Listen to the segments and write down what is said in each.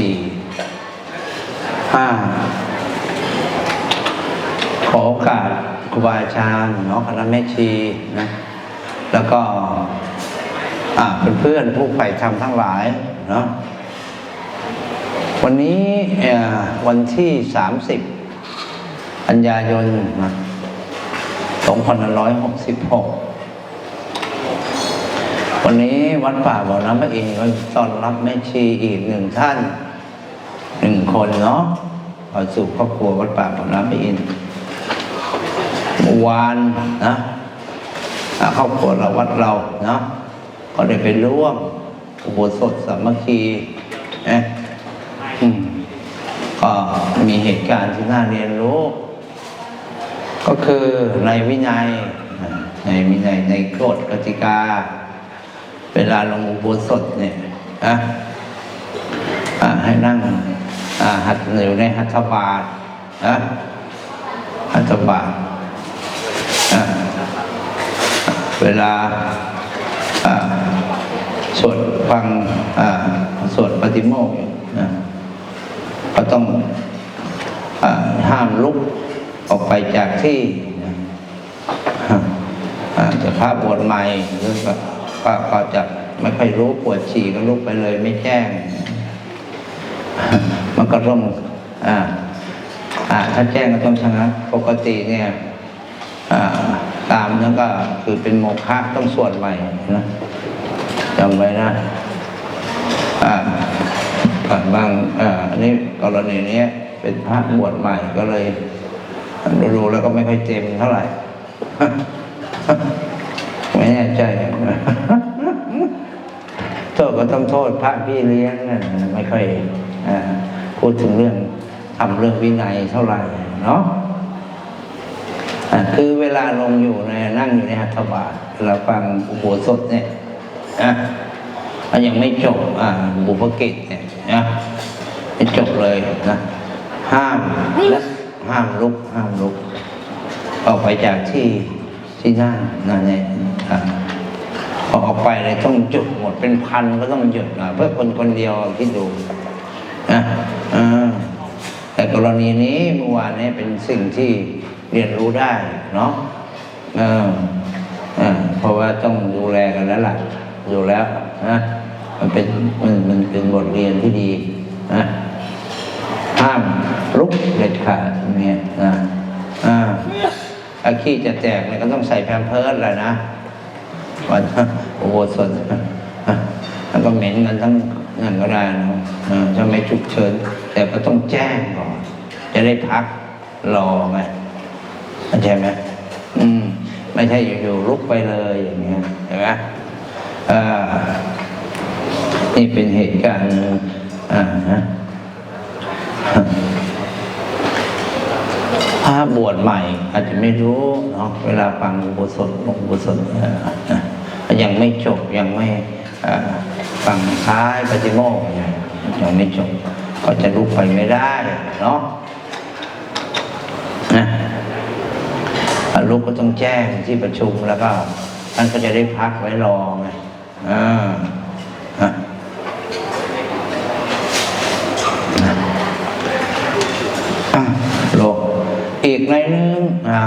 สี่ห้าขอโอกาสครูบาอาจารย์เนาะคณะแม่ชีนะแล้วก็อ่าเพื่อนๆผู้ใฝ่ธรรมทั้งหลายเนาะวันนี้วันที่สามสิบกันยายนนะสองพันร้อยหกสิบหกวันนี้วัดป่าบ่อน้ำพระอินทร์ก็ต้อนรับแม่ชีอีกหนึ่งท่าน งคนเนาะเข้าสู่ครอบครัววัดป่าบ่อน้ำพระอินเมื่อวานนะครอบครัวเราวัดเราเนาะก็ได้ไปร่วมอุโบสถสามัคคีนะอืมก็มีเหตุการณ์ที่น่าเรียนรู้ ก็คือในวินัย ในวินัยในกฎกติกา เวลาลงอุโบสถเนี่ยนะอ่าให้นั่ง หัดอยู่ในหัตถบาทนะหัตถบาทเวลาอ่าสวดฟังอ่าสวดปฏิโมกข์นะก็ต้องอาห้ามลุกออกไปจากที่นะอ่าจะพระบวชใหม่หรือก็ก็จะไม่ค่อยรู้ปวดฉี่ก็ลุกไปเลยไม่แจ้ง ก็ต้องอ่าอ่าถ้าแจ้งก็ต้องชนะปกติเนี่ยอ่าตามนั้นก็คือเป็นโมฆะต้องสวดใหม่นะจำไว้นะอ่าผ่านบางอ่าอันนี้กรณีนี้เป็นพระบวชใหม่ก็เลยรู้ๆแล้วก็ไม่ค่อยเต็มเท่าไหร่ไม่แน่ใจโทษก็ต้องโทษพระพี่เลี้ยงนะไม่ค่อยอ่า พูดถึงเรื่องทำเรื่องวินัยเท่าไหร่เนาะอะคือเวลาลงอยู่ในนั่งอยู่ในหัตถบาทเราฟังอุโบสถเนี่ยนะมันยังไม่จบอ่าบุพกิจเนี่ยนะไม่จบเลยนะห้ามและห้ามลุกห้ามลุก ออกไปจากที่ที่นั่งนั่นเองอะพอออกไปเลยต้องหยุดหมดเป็นพันก็ต้องหยุดนะเพื่อคนคนเดียวคิดดู นะอ่าแต่กรณีนี้เมื่อวานนี้เป็นสิ่งที่เรียนรู้ได้เนาะเออเออเพราะว่าต้องดูแลกันแล้วล่ะดูแล้วนะมันเป็นมันมันเป็นบทเรียนที่ดีนะห้ามลุกเด็ดขาดอย่างเงี้ยนะอ่าอาขี้จะแตกเนี่ยก็ต้องใส่แพมเพิร์สแหละนะวันโอ้โหสดแล้วก็เหม็นกันทั้ง นั่นก็ได้นะเออถ้าไม่ฉุกเฉิน แต่ก็ต้องแจ้งก่อน จะได้พักรอไงเข้าใจไหมอืม ไม่ใช่อยู่ๆลุกไปเลยอย่างเงี้ยเห็นไหมอ่านี่เป็นเหตุการณ์อ่าฮะถ้าบวชใหม่ อาจจะไม่รู้เนาะเวลาฟังอุโบสถอุโบสถเอ่อนะยังไม่จบยังไม่อ่อ ฟังท้ายปฏิโมกข์เนี่ยยังไม่จบก็จะลุกไปไม่ได้เนาะนะลุกก็ต้องแจ้งที่ประชุมแล้วก็ท่านก็จะได้พักไว้รอไงอ่าลงอีกในหนึ่งอ่า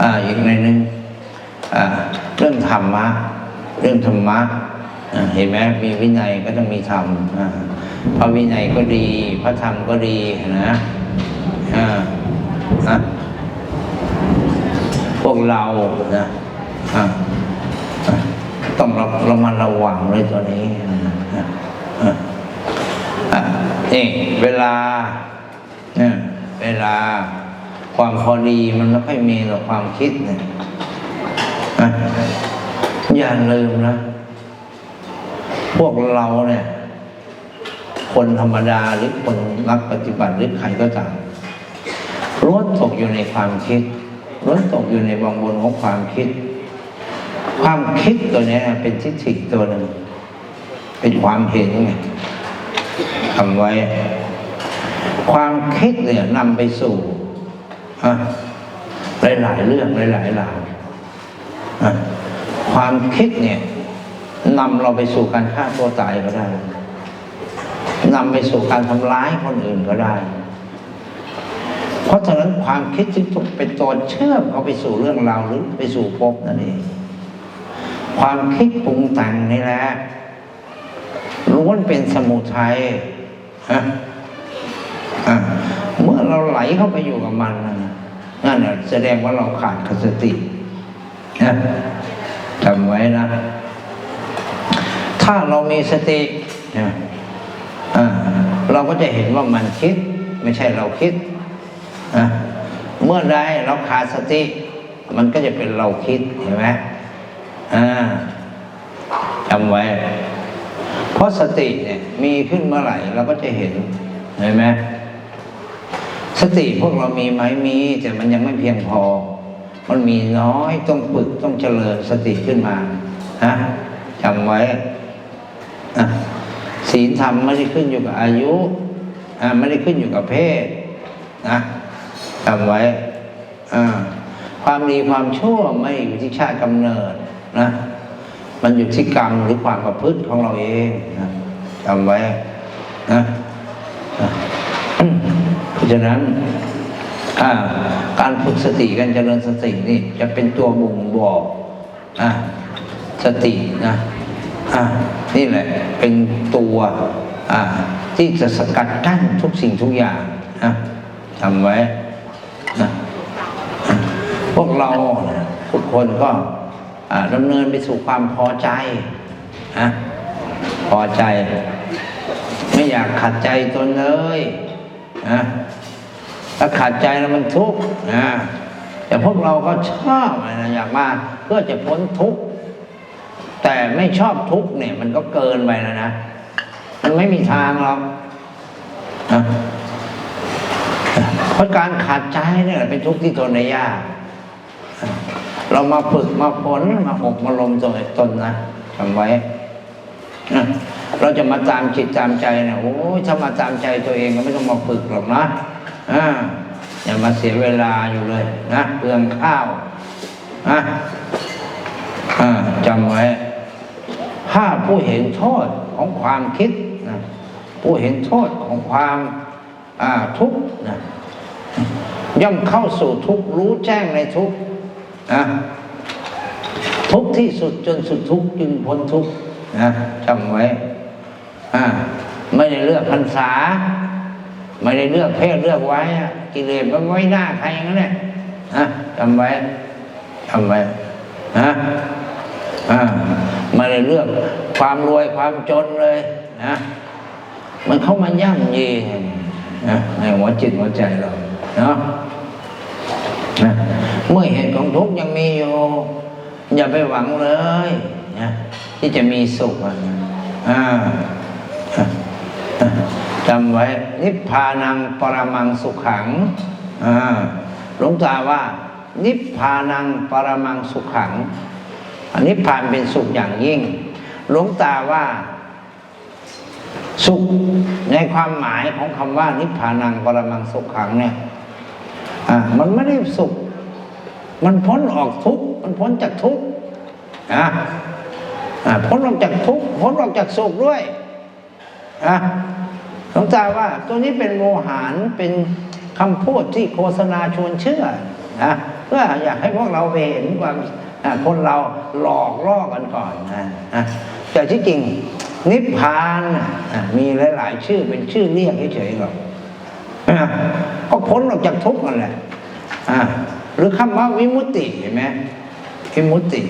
อ่าอีกในหนึ่งอ่าเรื่องธรรมะ เรื่องธรรมะ เห็นไหมมีวินัยก็ต้องมีธรรมพระวินัยก็ดี พระธรรมก็ดีนะอ่าอะพวกเรานะะะต้องระระมัดระวังเลยตัวนี้อะอะอะนี่เวลาเวลาความพอดีมันไม่ค่อยมีหรอกความคิดเนี่ยอย่าลืมนะ พวกเราเนี่ย คนธรรมดาหรือคนรักปฏิบัติหรือใครก็ตามล้วนตกอยู่ในความคิดล้วนตกอยู่ในวังวนของความคิด ความคิดตัวเนี้ยเป็นทิฏฐิตัวหนึ่ง เป็นความเห็นไงทำไว้ ความคิดเนี่ยนำไปสู่หลายหลายเรื่องหลายๆราวอะความคิดเนี่ย นำเราไปสู่การฆ่าตัวตายก็ได้นำไปสู่การทำร้ายคนอื่นก็ได้ เพราะฉะนั้นความคิดจึงถูกเป็นตัวเชื่อมเขาไปสู่เรื่องราวหรือไปสู่ภพนั่นเอง ความคิดปรุงแต่งนี่แหละล้วนเป็นสมุทัยเมื่อเราไหลเข้าไปอยู่กับมันนั่นแสดงว่าเราขาดสตินะจำไว้นะ ถ้าเรามีสตินะอ่าเราก็จะเห็นว่ามันคิด ไม่ใช่เราคิด เมื่อใดเราขาดสติ มันก็จะเป็นเราคิดเห็นไหมจำไว้ เพราะสติเนี่ยมีขึ้นเมื่อไหร่เราก็จะเห็นเห็นไหมสติพวกเรามีไหมมีแต่มันยังไม่เพียงพอ มันมีน้อยต้องฝึกต้องเจริญสติขึ้นมาฮะจำไว้ ศีลธรรมไม่ได้ขึ้นอยู่กับอายุไม่ได้ขึ้นอยู่กับเพศนะจำไว้ความดีความชั่วไม่อยู่ที่ชาติกำเนิดนะมันอยู่ที่กรรมหรือความประพฤติของเราเองนะจำไว้นะเพราะฉะนั้นการฝึกสติการเจริญสตินี่จะเป็นตัวบ่งบอกอสตินะ อ่านี่แหละเป็นตัวอ่าที่จะสกัดกั้นทุกสิ่งทุกอย่างนะจำไว้นะพวกเราทุกคนก็ดำเนินไปสู่ความพอใจนะพอใจ ไม่อยากขัดใจตนเลยนะถ้าขัดใจแล้วมันทุกข์นะแต่พวกเราก็ชอบนะอยากมาเพื่อจะพ้นทุกข์ แต่ไม่ชอบทุกข์เนี่ย มันก็เกินไปแล้วนะ มันไม่มีทางหรอกนะเพราะการขัดใจเนี่ยเป็นทุกข์ที่ทนได้ยาก เรามาฝึกมาฝนมาอบมาลมตัวตนนะทำไว้นะเราจะมาตามจิตตามใจนะโอ้ยถ้ามาตามใจตัวเองก็ไม่ต้องมาฝึกหรอกนะอ่าอย่ามาเสียเวลาอยู่เลยนะเปลืองข้าวนะอ่าจำไว้ ถ้าผู้เห็นโทษของความคิดนะผู้เห็นโทษของความทุกข์นะย่อมเข้าสู่ทุกข์รู้แจ้งในทุกข์นะทุกข์ที่สุดจนสุดทุกข์จึงพ้นทุกข์นะจำไว้อ่าไม่ได้เลือกพรรษา ไม่ได้เลือกเพศเลือกไว้ กิเลสมันไม่น่าใครอย่างนั้นแหละนะจำไว้จำไว้นะอ่า ไม่ได้เลือกความรวยความจนเลยนะมันเข้ามาย่ำยีนะในหัวจิตหัวใจเราเนาะนะเมื่อเหตุของทุกข์ยังมีอยู่ อย่าไปหวังเลยนะที่จะมีสุขอะอ่าจำไว้ นิพพานังปรมังสุขขังอ่าหลวงตาว่า นิพพานังปรมังสุขขัง อันนิพพานเป็นสุขอย่างยิ่ง หลวงตาว่า สุขในความหมายของคำว่า นิพพานังปรมังสุขขังเนี่ยอ่ามันไม่ได้สุข มันพ้นออกทุกข์มันพ้นจากทุกข์อ่าพ้นออกจากทุกข์พ้นออกจากสุขด้วยอ่าหลวงตาว่า ตัวนี้เป็นโมหารเป็นคำพูดที่โฆษณาชวนเชื่อนะเพื่ออยากให้พวกเราไปเห็นความอ่า คนเราหลอกล่อกันก่อนนะแต่ที่จริงนิพพานมีหลาย ๆ ชื่อเป็นชื่อเรียกเฉยๆหรอกก็พ้นออกจากทุกข์นั่นแหละหรือคำว่าวิมุตติเห็นไหมวิมุตติ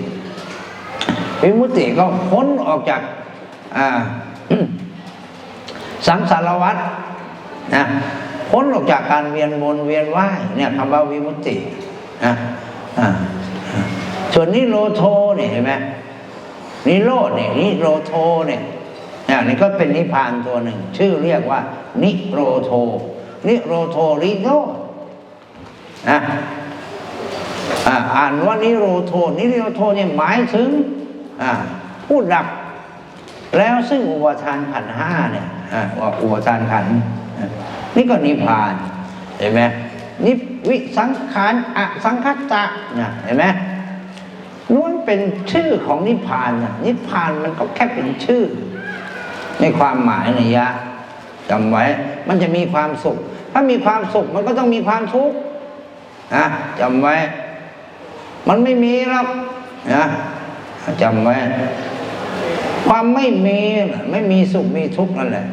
วิมุตติก็พ้นออกจากสังสารวัฏนะพ้นออกจากการเวียนวนเวียนว่ายเนี่ยคำว่าวิมุตตินะอ่า ส่วนนิโรโทเนี่ยเห็นไหมนิโรธเนี่ยนิโรโทเนี่ยอ่านี่ก็เป็นนิพานตัวหนึ่ง ชื่อเรียกว่า นิโรโท นิโรโทริโรธนะอ่าอ่านว่านิโรโทนิโรโทเนี่ยหมายถึงอ่าผู้ดับ แล้วซึ่งอุปทานขันห้าเนี่ยอ่าว่าอุปทานขันนี่ก็นิพพานเห็นไหมนิวิสังขารอสังคตะนะเห็นไหม ล้วนเป็นชื่อของนิพพานนะนิพพานมันก็แค่เป็นชื่อ ในความหมายในยะจำไว้ มันจะมีความสุข ถ้ามีความสุขมันก็ต้องมีความทุกข์นะจำไว้ มันไม่มีหรอกนะจำไว้ ความไม่มีไม่มีสุขมีทุกข์นั่นแหละ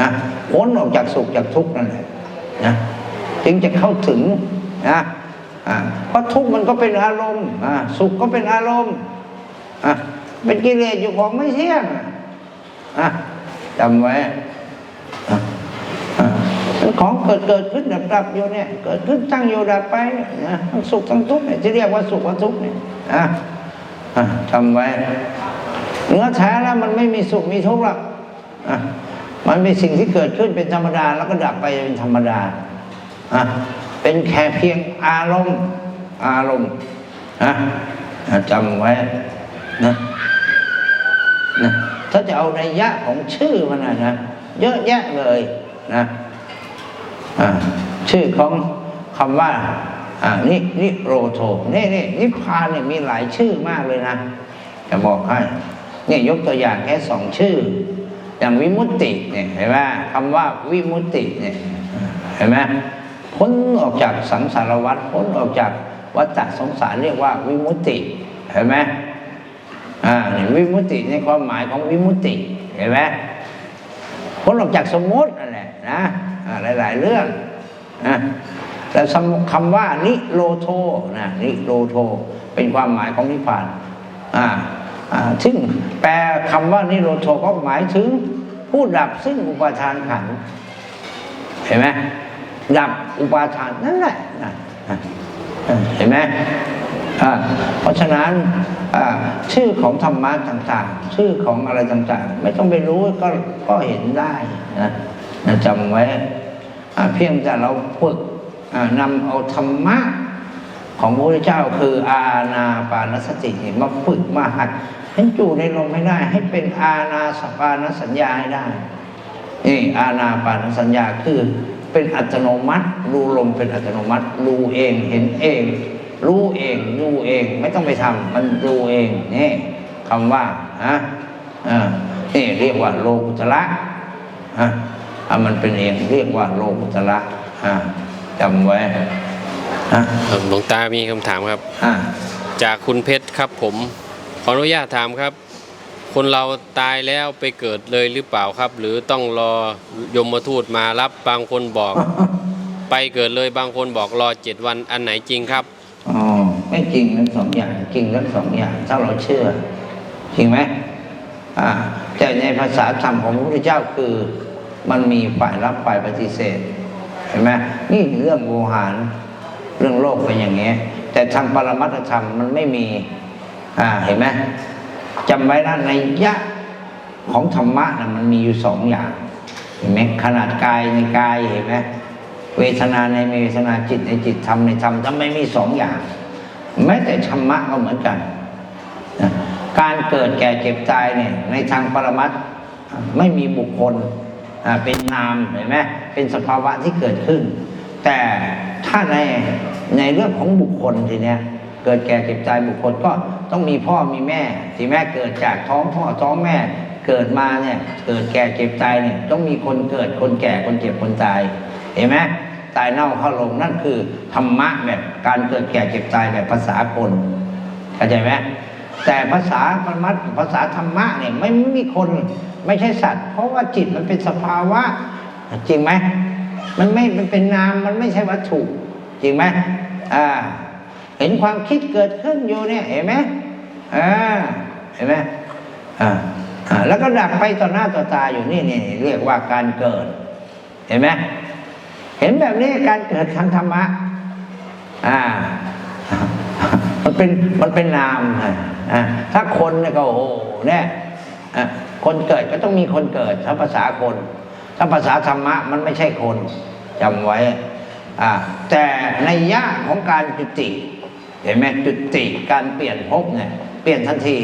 นะพ้นออกจากสุขจากทุกข์นั่นแหละนะจึงจะเข้าถึงนะ เพราะทุกข์มันก็เป็นอารมณ์สุขก็เป็นอารมณ์เป็นกิเลสอยู่ของไม่เที่ยงจำไว้ของเกิดเกิดขึ้นดับดับอยู่เนี่ย เกิดขึ้นตั้งอยู่ดับไปนะทั้งสุขทั้งทุกข์เนี่ยที่เรียกว่าสุขว่าทุกข์เนี่ยอะอะจำไว้เนื้อแท้แล้วมันไม่มีสุขมีทุกข์หรอกอะมันเป็นสิ่งที่เกิดขึ้นเป็นธรรมดาแล้วก็ดับไปเป็นธรรมดาอะ เป็นแค่เพียงอารมณ์ อารมณ์นะจำไว้นะนะถ้าจะเอาในยะของชื่อมันนะนะเยอะแยะเลยนะอะชื่อของคำว่าอ่านินิโรโทนี่นี่นิพพานเนี่ยมีหลายชื่อมากเลยนะจะบอกให้เนี่ยยกตัวอย่างแค่สองชื่อ อย่างวิมุตติเนี่ยเห็นไหมคำว่าวิมุตติเนี่ยเห็นไหม พ้นออกจากสังสารวัฏพ้นออกจากวัฏสงสารเรียกว่าวิมุตติเห็นไหมอ่านี่วิมุตติในความหมายของวิมุตติเห็นไหมพ้นออกจากสมมตินั่นแหละนะหลาย ๆ เรื่องนะแล้วคำว่านิโรโทนะนิโรโทเป็นความหมายของนิพพานอ่าอ่าซึ่งแปลคำว่านิโรโทก็หมายถึงผู้ดับซึ่งอุปาทานขันเห็นไหม ดับอุปาทานนั่นแหละนะเห็นไหมเพราะฉะนั้นชื่อของธรรมะต่างๆ ชื่อของอะไรต่างๆ ไม่ต้องไปรู้ก็ก็เห็นได้นะจำไว้เพียงแต่เราฝึกอ่านำเอาธรรมะของพระพุทธเจ้าคืออาณาปานสติมาฝึกมาหัดให้อยู่ในลมให้ได้ ให้เป็นอาณาสปานสัญญาให้ได้นี่อาณาปานสัญญาคือ เป็นอัตโนมัติ รู้ลมเป็นอัตโนมัติ รู้เองเห็นเอง รู้เองรู้เองไม่ต้องไปทำมันรู้เองนี่คำว่าฮะอ่านี่เรียกว่าโลกุตระอะอะมันเป็นเองเรียกว่าโลกุตระอะจำไว้อะครับหลวงตามีคำถามครับอะจากคุณเพชรครับผม ขออนุญาตถามครับ คนเราตายแล้วไปเกิดเลยหรือเปล่าครับ หรือต้องรอยมทูตมารับบางคนบอก ไปเกิดเลยบางคนบอกรอเจ็ดวันอันไหนจริงครับอ๋อไม่จริงทั้งสองอย่างจริงทั้งสองอย่างถ้าเราเชื่อ จริงไหมอ่าแต่ในภาษาธรรมของพระพุทธเจ้าคือมันมีฝ่ายรับฝ่ายปฏิเสธเห็นไหมนี่เรื่องโวหารเรื่องโลกเป็นอย่างเงี้ยแต่ทางปรมัตถธรรมมันไม่มี อ่าเห็นไหม จำไว้นะในยะของธรรมะนะมันมีอยู่สองอย่างเห็นไหมขนาดกายในกายเห็นไหมเวทนาในเวทนาจิตในจิตธรรมในธรรมทำไมมีสองอย่าง แม้แต่ธรรมะก็เหมือนกัน การเกิดแก่เจ็บตายเนี่ยในทางปรมัตถ์ไม่มีบุคคลเป็นนามเห็นไหมเป็นสภาวะที่เกิดขึ้น แต่ถ้าในในเรื่องของบุคคลทีเนี้ย เกิดแก่เจ็บตายบุคคลก็ต้องมีพ่อมีแม่ที่แม่เกิดจากท้องพ่อท้องแม่เกิดมาเนี่ยเกิดแก่เจ็บตายเนี่ยต้องมีคนเกิดคนแก่คนเจ็บคนตายเห็นไหมตายเน่าเข้าลงนั่นคือธรรมะแบบการเกิดแก่เจ็บตายแบบภาษาคนเข้าใจไหมแต่ภาษาปรมัตภาษาธรรมะเนี่ยไม่ไม่มีคนไม่ใช่สัตว์ เพราะว่าจิตมันเป็นสภาวะ จริงไหมมันไม่มันเป็นนามมันไม่ใช่วัตถุ จริงไหมอ่า เห็นความคิดเกิดขึ้นอยู่เนี่ยเห็นไหมอ่าเห็นไหมอ่าแล้วก็ดับไปต่อหน้าต่อตาอยู่นี่นี่เรียกว่าการเกิด เห็นไหมเห็นแบบนี้การเกิดทางธรรมะอ่ามันเป็นมันเป็นนามอ่าถ้าคนเนี่ยก็โอ้โหเนี่ยอะคนเกิดก็ต้องมีคนเกิดถ้าภาษาคน ถ้าภาษาธรรมะมันไม่ใช่คนจำไว้อ่าแต่ในยะของการจุติ เห็นไหมจุติการเปลี่ยนภพเนี่ยเปลี่ยนทันที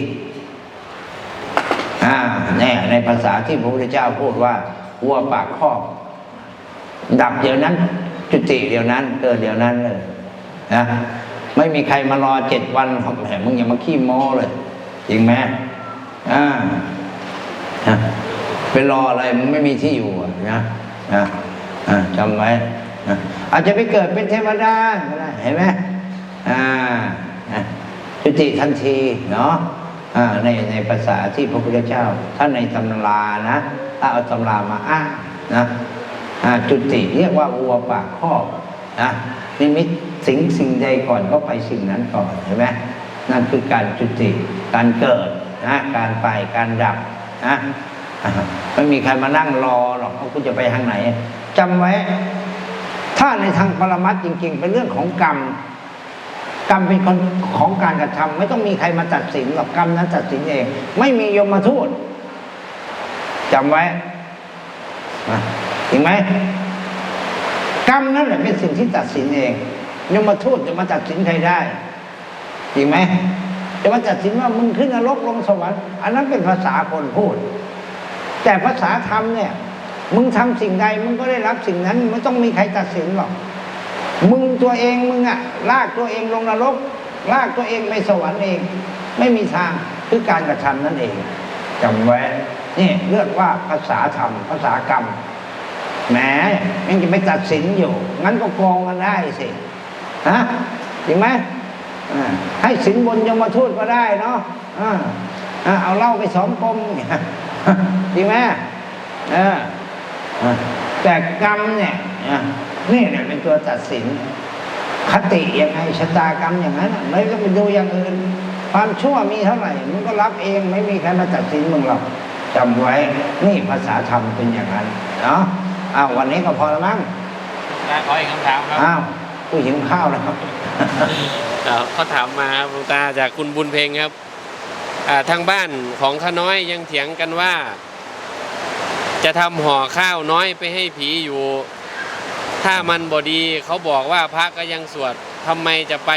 อ่าเนี่ยในภาษาที่พระพุทธเจ้าพูดว่าวัวปากคอกดับเดี๋ยวนั้น จุติเดี๋ยวนั้นเกิดเดี๋ยวนั้นเลยนะไม่มีใครมารอเจ็ดวันแหมมึงอย่ามาขี้โม้เลยจริงไหมอ่าฮะไปรออะไรมันไม่มีที่อยู่นะนะจำไว้อาจจะไปเกิดเป็นเทวดาก็ได้เห็นไหม อ่าจุติทันทีเนาะในในภาษาที่พระพุทธเจ้าถ้าในตำรานะถ้าเอาตำรามาอ้างนะอ่าจุติเรียกว่าวัวปากคอกนะนิมิตสิ่งสิ่งใดก่อนก็ไปสิ่งนั้นก่อนเห็นไหมนั่นคือการจุติการเกิดนะการไปการดับนะไม่มีใครมานั่งรอหรอกว่าคุณจะไปทางไหนจำไว้ ถ้าในทางปรมัตจริง ๆ เป็นเรื่องของกรรม กรรมเป็นคนของการกระทำไม่ต้องมีใครมาตัดสินหรอกกรรมนั้นตัดสินเอง ไม่มียมมาทูตจำไว้นะจริงไหมกรรมนั่นแหละเป็นสิ่งที่ตัดสินเองยมมาทูตจะมาตัดสินใครได้จริงไหมจะมาตัดสินว่ามึงขึ้นนรกลงสวรรค์อันนั้นเป็นภาษาคนพูด แต่ภาษาธรรมเนี่ย มึงทำสิ่งใดมึงก็ได้รับสิ่งนั้นไม่ต้องมีใครตัดสินหรอก มึงตัวเองมึงอะลากตัวเองลงนรก ลากตัวเองไปสวรรค์เอง ไม่มีทางคือการกระทำนั่นเองจำไว้นี่เรียกว่าภาษาธรรมภาษากรรมแหมยังจะไปตัดสินอยู่ งั้นก็กองกันได้สิฮะจริงไหมให้สินบนยมทูตก็ได้เนาะอ่าอ่าเอาเล้าไปสองกลมจริงไหมแต่กรรมเนี่ย นี่เนี่ยเป็นตัวตัดสิน คติยังไงชะตากรรมอย่างนั้นน่ะไม่ต้องไปดูอย่างอื่น ความชั่วมีเท่าไหร่มึงก็รับเองไม่มีใครมาตัดสินมึงหรอกจำไว้นี่ภาษาธรรมเป็นอย่างนั้นเนาะอ้าววันนี้ก็พอแล้วมั้งขออีกคำถามครับอ้าวผู้หิวข้าวแล้วครับอ่าเขาถามมาครับหลวงตาจากคุณบุญเพ็งครับอ่าทางบ้านของข้าน้อยยังเถียงกันว่า จะทำห่อข้าวน้อยไปให้ผีอยู่ ถ้ามันบอดีเขาบอกว่าพระก็ยังสวดทำไมจะไป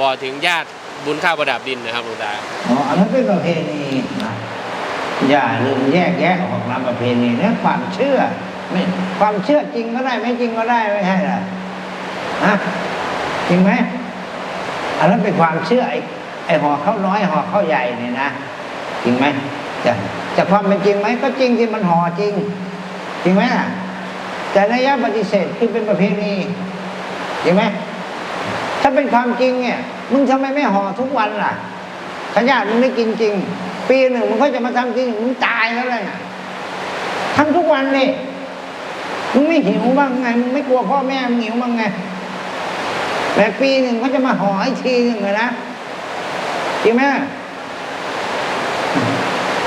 บอถึงญาติบุญข้าวประดับดินนะครับหลวงตาอ๋ออันนั้นเป็นประเพณีนะอย่าลืมแยกแยะออกตาประเพณีนะความเชื่อไม่ความเชื่อจริงก็ได้ไม่จริงก็ได้ไม่ใช่หรอฮะจริงไหมอันนั้นเป็นความเชื่อไอ้ไอ้ห่อข้าวน้อยห่อข้าวใหญ่เนี่ยนะจริงไหมจะจะความเป็นจริงไหมก็จริงที่มันห่อจริง จริงไหมล่ะ แต่นัยยะปฏิเสธคือเป็นประเพณีจริงไหมถ้าเป็นความจริงเนี่ยมึงทำไมไม่ห่อทุกวันล่ะถ้าญาติมึงไม่กินจริง ปีหนึ่งมึงก็จะมาทำจริงมึงตายแล้วเลยน่ะทำทุกวันเลยมึงไม่หิวบ้างไงมึงไม่กลัวพ่อแม่มึงหิวบ้างไงแต่ปีหนึ่งเขาจะมาห่อไอ้ทีหนึ่งเลยนะจริงไหม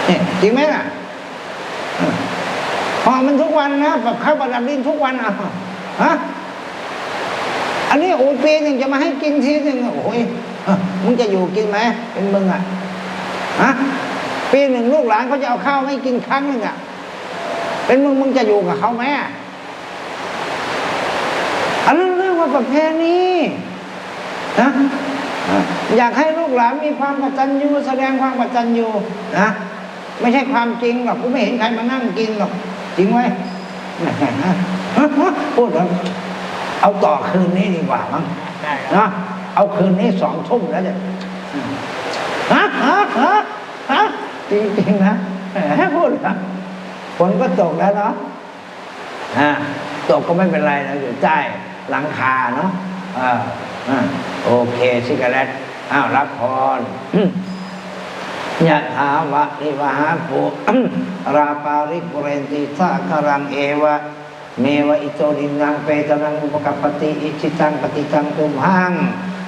เนี่ยจริงไหมล่ะ หอมันทุกวันนะแบบข้าวประดับดินทุกวันอะฮะอันนี้โอ้ปีหนึ่งจะมาให้กินทีหนึ่งโอ้ยมึงจะอยู่กินไหมเป็นมึงอะฮะปีหนึ่งลูกหลานเขาจะเอาข้าวให้กินครั้งหนึ่งอะเป็นมึงมึงจะอยู่กับเขาไหมอะอันนั้นเรื่องว่าประเพณีนะอยากให้ลูกหลานมีความกตัญญูแสดงความกตัญญูนะไม่ใช่ความจริงหรอกกูไม่เห็นใครมานั่งกินหรอก จริงไหมพูดแล้วเอาต่อคืนนี้ดีกว่ามั้งได้ครับนะเอาคืนนี้สองทุ่มแล้วเนี่ยฮะฮะฮะฮะจริงๆนะแหมพูดนะฝนก็ตกแล้วเนาะอ่าตกก็ไม่เป็นไรนะอยู่ใต้หลังคาเนาะอ่าอ่าโอเคซิกาเลตอ้าวรับพร ยะถาวะริวหาปุราปาริปุเรนติสาครังเอวะ เมวะอิโตดินังเปตนังอุปกัปติอิจิตังปฏิตังตุมหัง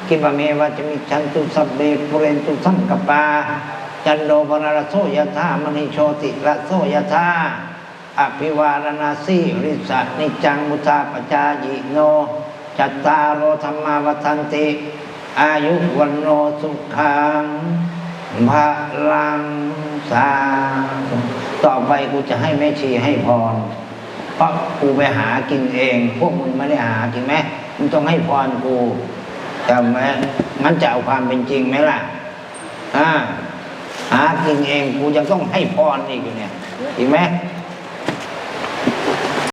กิบะเมวะจะมิชันตุสัพเบปุเรนตุสังกปา จันโดปนารโสยธามณิโชติระโสยธาอภิวารณาสีริสะนิจังมุตาปจายิโน จัตตารโอธรรมาวันติ อายุวันโนสุขัง พระลังสาต่อไปกูจะให้แม่ชีให้พร เพราะกูไปหากินเอง พวกมึงไม่ได้หาจริงไหมมึงต้องให้พรกูจำไหมมันจะเอาความเป็นจริงไหมล่ะอ่าหากินเองกูยังต้องให้พรอีกอยู่เนี่ยจริงไหม